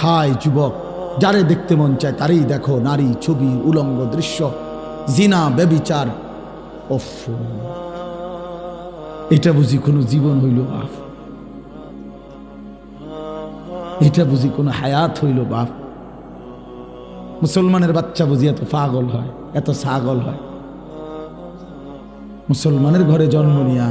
হায় যুবক, যারে দেখতে মন চায় তারই দেখো নারী ছবি উলঙ্গ দৃশ্য, জিনা, ব্যবিচার। এটা বুঝি কোনো জীবন হইল বাপ। এটা বুঝি কোনো হায়াত হইল বাপ। মুসলমানের বাচ্চা বুঝি এত পাগল হয়, এত ছাগল হয়। মুসলমানের ঘরে জন্ম নিয়া।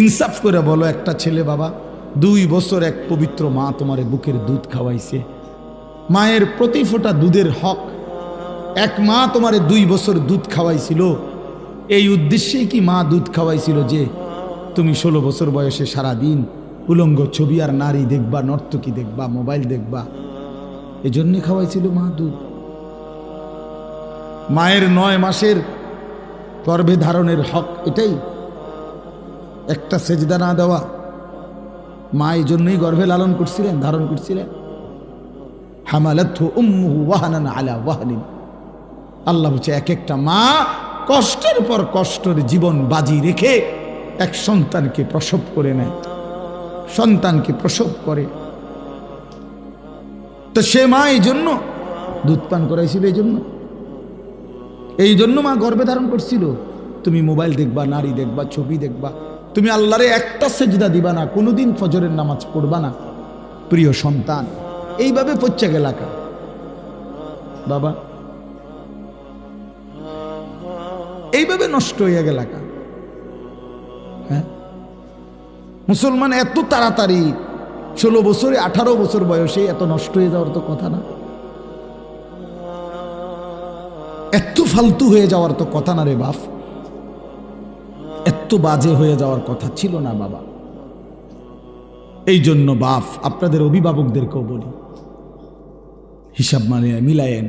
ইনসাফ করে বলো একটা ছেলে বাবা দুই বছর এক পবিত্র মা তোমার বুকের দুধ খাওয়াইছে। মায়ের প্রতি ফোঁটা দুধের হক। এক মা তোমারে দুই বছর দুধ খাওয়াইছিল। এই উদ্দেশ্যেই কি মা দুধ খাওয়াইছিল যে, তুমি ষোলো বছর বয়সে সারা দিন উলঙ্গ ছবি আর নারী দেখবা, নর্তকী দেখবা, মোবাইল দেখবা, এজন্যে খাওয়াইছিল মা দুধ। মায়ের নয় মাসের গর্ভে ধারণের হক এটাই। একটা সেজদা না দেওয়া মা এই জন্যই গর্ভে লালন করছিলেন, ধারণ করছিলেন। হামালাথু ওয়াহানান আলা ওয়াহানিন। আল্লাহ বলছে এক একটা মা কষ্টের পর কষ্টের জীবন বাজি রেখে এক সন্তানকে প্রসব করে নেয়। সন্তানকে প্রসব করে। তো সে মা এই জন্য দুধ পান করাইছিল, এই জন্য। এই জন্য মা গর্ভে ধারণ করছিল। তুমি মোবাইল দেখবা, নারী দেখবা, ছবি দেখবা। তুমি আল্লাহরে একটা সেজদা দিবা না, কোনোদিন ফজরের নামাজ পড়বা না। প্রিয় সন্তান, এইভাবে পচ্ছে গেলাকা বাবা, এইভাবে নষ্ট হয়ে গেলাকা হ্যাঁ? মুসলমান এত তাড়াতাড়ি ষোলো বছরে, আঠারো বছর বয়সে এত নষ্ট হয়ে যাওয়ার তো কথা না? এত ফালতু হয়ে যাওয়ার তো কথা না রে বাপ। এত বাজে হয়ে যাওয়ার কথা ছিল না বাবা। এই জন্য বাপ, আপনাদের অভিভাবকদেরকেও বলি। হিসাব মানে মিলায়েন।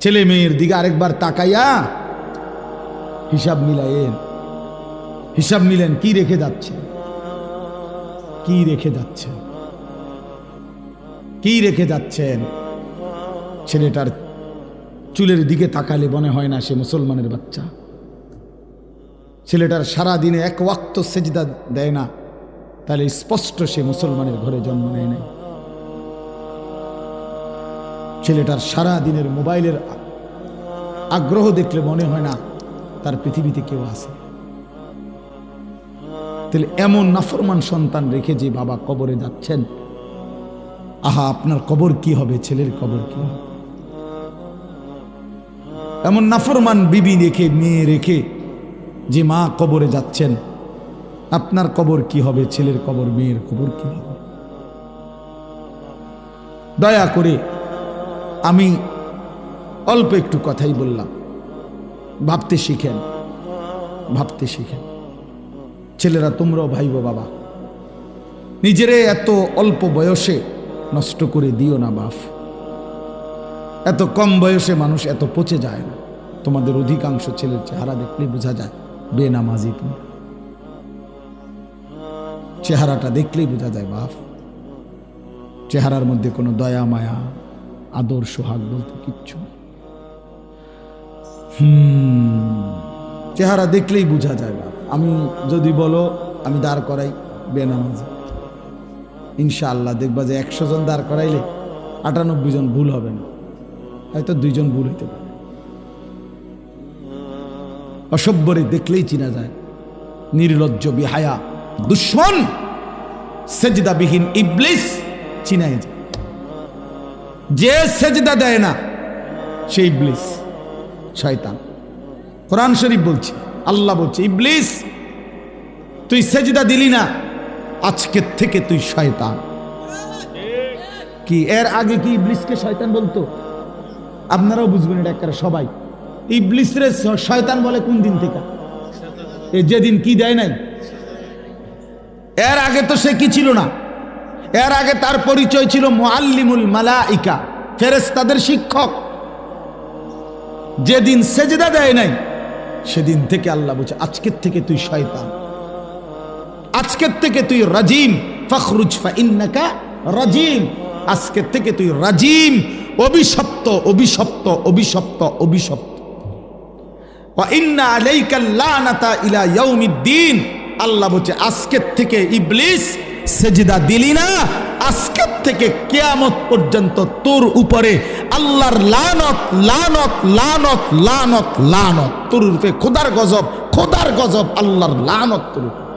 ছেলে মেয়ের দিকে আরেকবার তাকাইয়া হিসাব মিলায়েন। হিসাব মিলেন কি রেখে যাচ্ছে কি রেখে যাচ্ছেন? কি রেখে যাচ্ছেন? ছেলেটার চুলের দিকে তাকালে মনে হয় না সে মুসলমানের বাচ্চা। ছেলেটার সারা দিনে এক ওয়াক্ত সেজদা দেয় না। তাহলে স্পষ্ট সে মুসলমানের ঘরে জন্ম নেয় নাই। ছেলেটার সারা দিনের মোবাইলের আগ্রহ দেখলে মনে হয় না তার পৃথিবীতে কেউ আছে। তাহলে এমন নাফরমান সন্তান রেখে যে বাবা কবরে যাচ্ছেন, আহা, আপনার কবর কি হবে? ছেলের কবর কি হবে? এমন নাফরমান বিবি রেখে মেয়ে রেখে যে মা কবরে যাচ্ছেন, আপনার কবর কি হবে? ছেলের কবর, মেয়ের কবর কি হবে? দয়া করে আমি অল্প একটু কথাই বললাম। ভাবতে শিখেন ভাবতে শিখেন। ছেলেরা, তোমরাও ভাইব বাবা। নিজেরে এত অল্প বয়সে নষ্ট করে দিও না বাপ। এত কম বয়সে মানুষ এত পচে যায় না। তোমাদের অধিকাংশ ছেলের চেহারা দেখলে বোঝা যায়। বেনামাজি চেহারাটা দেখলেই বোঝা যায়, বাপ। চেহারার মধ্যে কোনো দয়া, মায়া, আদর, সোহাগ বলতে কিচ্ছু চেহারা দেখলেই বোঝা যায়, বাপ। আমি যদি বলো, আমি দাঁড় করাই বেনামাজি। ইনশাআল্লাহ দেখবা যে একশো জন দাঁড় করাইলে আটানব্বই জন ভুল হবে না। হয়তো দুইজন ভুল হইতে পারে। অসভ্যরে দেখলেই চিনা যায়। নির্লজ্জ বিহায়া, দুশ্মন, সেজদাবিহীন ইবলিস চিনাই যায়। যে সেজদা দেয় না, সে ইবলিস, শয়তান। কোরআন শরীফ বলছে, আল্লাহ বলছে, ইবলিস, তুই সেজদা দিলি না আজকের থেকে তুই শয়তান। কি, এর আগে কি ইবলিসকে শয়তান বলতো? আপনারাও বুঝবেন এটা একটা সবাই। ইবলিসরে শয়তান বলে কোন দিন থেকে? যেদিন কি দেয় নাই? এর আগে তো সে কি ছিল না? এর আগে তার পরিচয় ছিল মুআল্লিমুল মালাইকা, ফেরেশতাদের শিক্ষক। যেদিন সেজদা দেয় নাই, সেদিন থেকে আল্লাহ বলছে, আজকের থেকে তুই শয়তান। আজকের থেকে তুই রাজিম, ফখরুজ ফা ইন্নাকা রাজিম। আজকের থেকে তুই রাজিম। অভিশপ্ত অভিশপ্ত অভিশপ্ত অভিশপ্ত। আল্লাহ বলছে, আজকের থেকে ইবলিস সেজিদা দিলি না, আজকের থেকে কেয়ামত পর্যন্ত তোর উপরে আল্লাহর লানত লানত লানত লানত লানত, তোর রূপে খোদার গজব খোদার গজব, আল্লাহর লানত তোর উপরে।